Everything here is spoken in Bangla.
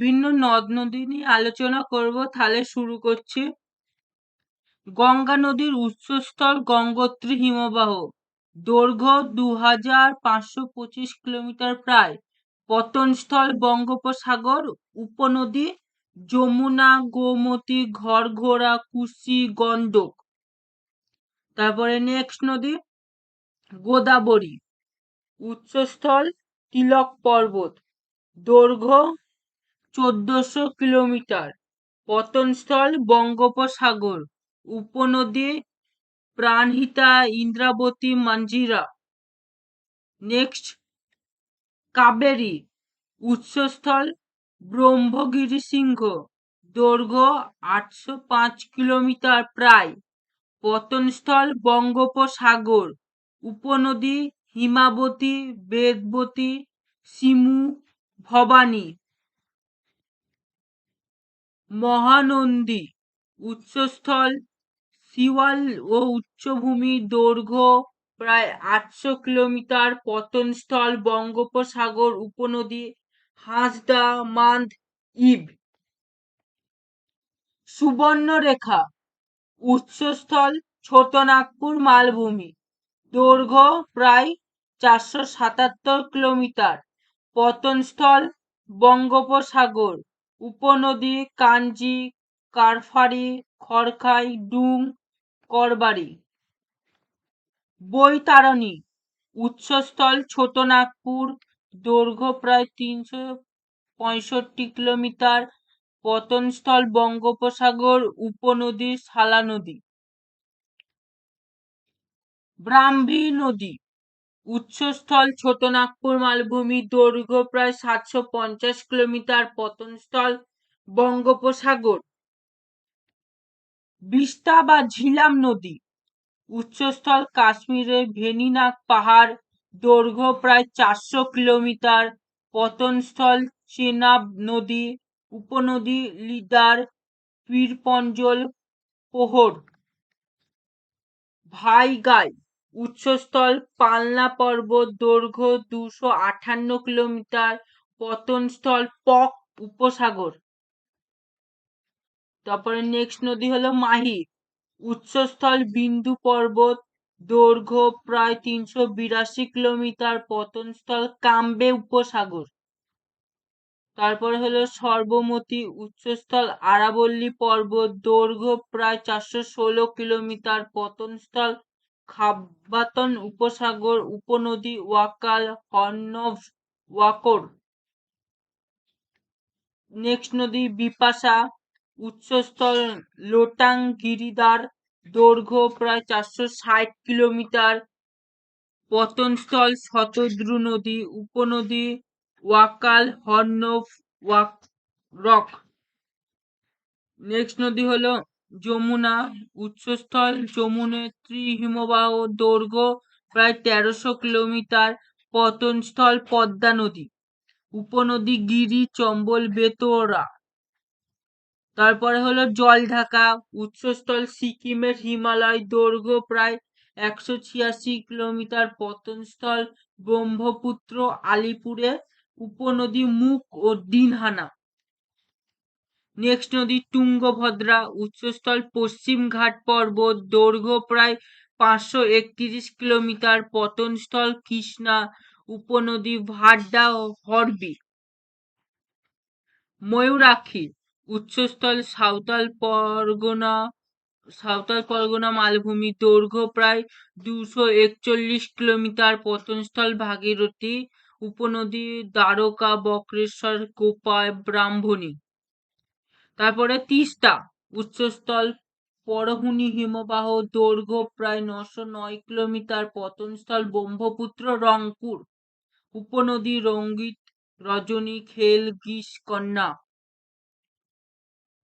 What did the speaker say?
বিভিন্ন নদ নদী নিয়ে আলোচনা করব, তাহলে শুরু করছি। গঙ্গা নদীর উৎসস্থল গঙ্গোত্রী হিমবাহ। দৈর্ঘ্য দু হাজার পাঁচশো পঁচিশ কিলোমিটার প্রায়। পতনস্থল বঙ্গোপসাগর, উপনদী, যমুনা, গোমতী, ঘরঘোড়া, কুশি, গণ্ডক। তারপরে নেক্সট নদী, গোদাবরী। উৎসস্থল তিলক পর্বত। দৈর্ঘ্য চোদ্দশো কিলোমিটার। পতনস্থল বঙ্গোপসাগর। উপনদী প্রাণহিতা ইন্দ্রাবতী মঞ্জিরা। নেক্সট। কাবেরী। উৎসস্থল ব্রহ্মগিরি সিংহ। দৈর্ঘ্য আটশো পাঁচ কিলোমিটার প্রায়। পতনস্থল বঙ্গোপসাগর। উপনদী হিমাবতী, বেদবতী, সিমু, ভবানী। মহানন্দী উৎসস্থল সিওয়াল ও উচ্চভূমি দৈর্ঘ্য প্রায় আটশো কিলোমিটার, পতনস্থল বঙ্গোপসাগর উপনদী, হাঁসদা মান্দ ইব। সুবর্ণরেখা উৎসস্থল ছোটনাগপুর মালভূমি, দৈর্ঘ্য প্রায় চারশো সাতাত্তর কিলোমিটার, পতনস্থল বঙ্গোপসাগর। উপনদী, কাঞ্জি, কারফারি, খড়খাই, ডুং করবাড়ি বৈতারণী, উৎসস্থল ছোটনাগপুর, দৈর্ঘ্য প্রায় তিনশো পঁয়ষট্টি কিলোমিটার, পতনস্থল বঙ্গোপসাগর, উপনদী সালা নদী। ব্রাহ্মী নদী উৎসস্থল ছোটনাগপুর মালভূমি দৈর্ঘ্য প্রায় সাতশো পঞ্চাশ কিলোমিটার পতনস্থল বঙ্গোপসাগর। বিস্তা বা ঝিলাম নদী। উচ্চস্থল কাশ্মীরের ভেনিনাগ পাহাড় দৈর্ঘ্য প্রায় চারশো কিলোমিটার। পতনস্থল চেনাব নদী, উপনদী লিদার, পীরপঞ্জল, পোহর। ভাইগাই। উৎসস্থল পালনা পর্বত দৈর্ঘ্য দুশো আটান্ন কিলোমিটার, পতনস্থল পক উপসাগর। তারপরে নেক্সট নদী হলো মাহি উচ্চস্থল বিন্দু পর্বত দৈর্ঘ্য প্রায় তিনশো বিরাশি কিলোমিটার, পতনস্থল কাম্বে উপসাগর। তারপরে হলো সর্বমতী উচ্চস্থল আরাবল্লী পর্বত দৈর্ঘ্য প্রায় চারশো ষোলো কিলোমিটার, পতনস্থল খাব্বাতন উপসাগর উপনদী ওয়াকাল হর্নভ ওয়াকর। নেক্সট নদী বিপাশা, উচ্চস্থল লোটাং গিরিদার দৈর্ঘ্য প্রায় চারশো ষাট কিলোমিটার। পতনস্থল শতদ্রু নদী, উপনদী ওয়াকাল হর্নভ ওয়াক রক। নেক্সট নদী হলো যমুনা উৎসস্থল যমুনেত্রী হিমবাহ দৈর্ঘ্য প্রায় তেরোশো কিলোমিটার পতনস্থল পদ্মা নদী উপনদী গিরি চম্বল বেতোরা। তারপরে হলো জলঢাকা উৎসস্থল সিকিমের হিমালয় দৈর্ঘ্য প্রায় একশো ছিয়াশি কিলোমিটার পতনস্থল ব্রহ্মপুত্র আলিপুরে উপনদী মুখ ও দিনহানা। নেক্সট নদী তুঙ্গভদ্রা, উচ্চস্থল পশ্চিম ঘাট পর্বত, দৈর্ঘ্য প্রায় পাঁচশো একত্রিশ কিলোমিটার, পতনস্থল কৃষ্ণা, উপনদী ভাড্ডা ও হরবি। ময়ূরাক্ষী, উচ্চস্থল সাঁওতাল পরগনা সাঁওতাল পরগনা মালভূমি, দৈর্ঘ্য প্রায় দুশো একচল্লিশ কিলোমিটার, পতনস্থল ভাগীরথী, উপনদী দ্বারকা, বক্রেশ্বর, কোপায়, ব্রাহ্মণী। তারপরে তিস্তা, উচ্চস্থল পরহুনি হিমবাহ, দৈর্ঘ্য প্রায় নশো নয় কিলোমিটার, পতনস্থল ব্রহ্মপুত্র, রংপুর, উপনদী, রঙ্গিত, রজনী, খেল, গিস, কন্যা।